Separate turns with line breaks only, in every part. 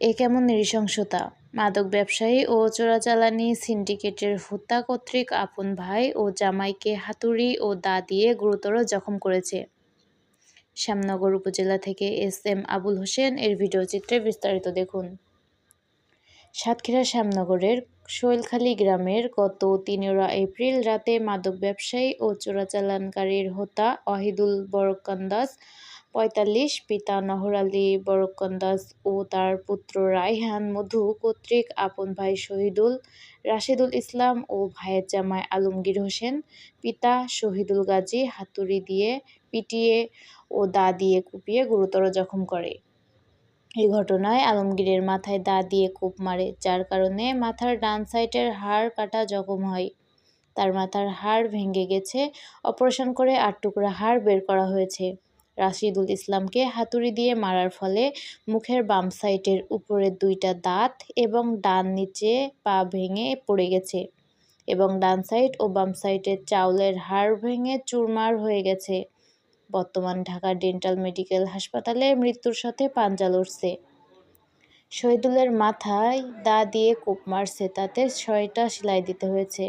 এ কেমন নৃশংসতা? মাদক ব্যবসায়ী ও চোরাচালানি সিন্ডিকেটের হোতা কর্তৃক আপন ভাই ও জামাইকে হাতুড়ি ও দা দিয়ে গুরুতর জখম করেছে। শ্যামনগর উপজেলা থেকে এস এম আবুল হোসেন, এর ভিডিওচিত্রে বিস্তারিত দেখুন। সাতক্ষীরা শ্যামনগরের শৈলখালী গ্রামের গত তিনেরা এপ্রিল রাতে মাদক ব্যবসায়ী ও চোরাচালানকারীর হোতা অহিদুল বরকন্দাজ পঁয়তাল্লিশ, পিতা নহর আলী বরকন্দাজ ও তার পুত্র রায়হান মধু কর্তৃক আপন ভাই শহীদুল রাশেদুল ইসলাম ও ভাইয়ের জামাই আলমগীর হোসেন, পিতা শহীদুল গাজী হাতুড়ি দিয়ে পিটিয়ে ও দা দিয়ে কুপিয়ে গুরুতর জখম করে। এই ঘটনায় আলমগীরের মাথায় দা দিয়ে কোপ মারে, যার কারণে মাথার ডান সাইডের হাড় কাটা জখম হয়। তার মাথার হাড় ভেঙে গেছে, অপারেশন করে আট টুকরা হাড় বের করা হয়েছে। রাশিদুল ইসলামকে হাতুড়ি দিয়ে মারার ফলে মুখের বাম সাইডের উপরের দুইটা দাঁত এবং ডান নিচে পা ভেঙে পড়ে গেছে এবং ডান সাইড ও বাম সাইডের চাউলের হাড় ভেঙে চুরমার হয়ে গেছে। বর্তমান ঢাকা ডেন্টাল মেডিকেল হাসপাতালে মৃত্যুর সাথে পাঞ্জা লড়ছে। শহীদুলের মাথায় দা দিয়ে কোপ মারছে, তাতে ছয়টা সেলাই দিতে হয়েছে।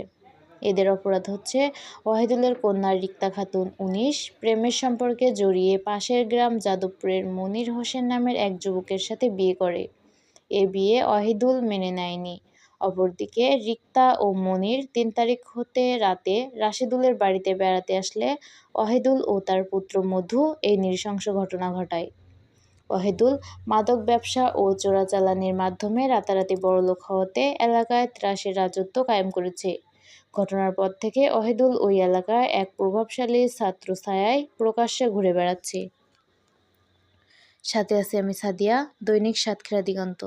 এদের অপরাধ হচ্ছে ওয়াহিদুলের কন্যা রিক্তা খাতুন উনিশ। প্রেমের সম্পর্কে জড়িয়ে পাশের গ্রাম যাদবপুরের মনির হোসেন নামের এক যুবকের সাথে বিয়ে করে। এ বিয়ে ওয়াহিদুল মেনে নেয়নি। অপরদিকে রিক্তা ও মনির তিন তারিখ হতে রাতে রাশিদুলের বাড়িতে বেড়াতে আসলে ওয়াহিদুল ও তার পুত্র মধু এই নৃশংস ঘটনা ঘটায়। ওয়াহিদুল মাদক ব্যবসা ও চোরাচালানির মাধ্যমে রাতারাতি বড়লোক হওয়াতে এলাকায় ত্রাসের রাজত্ব কায়েম করেছে। ঘটনার পর থেকে অহেদুল ওই এলাকায় এক প্রভাবশালী ছাত্র ছায়ায় প্রকাশ্যে ঘুরে বেড়াচ্ছে। সাথে আছি আমি সাদিয়া, দৈনিক সাতক্ষীরা দিগন্ত।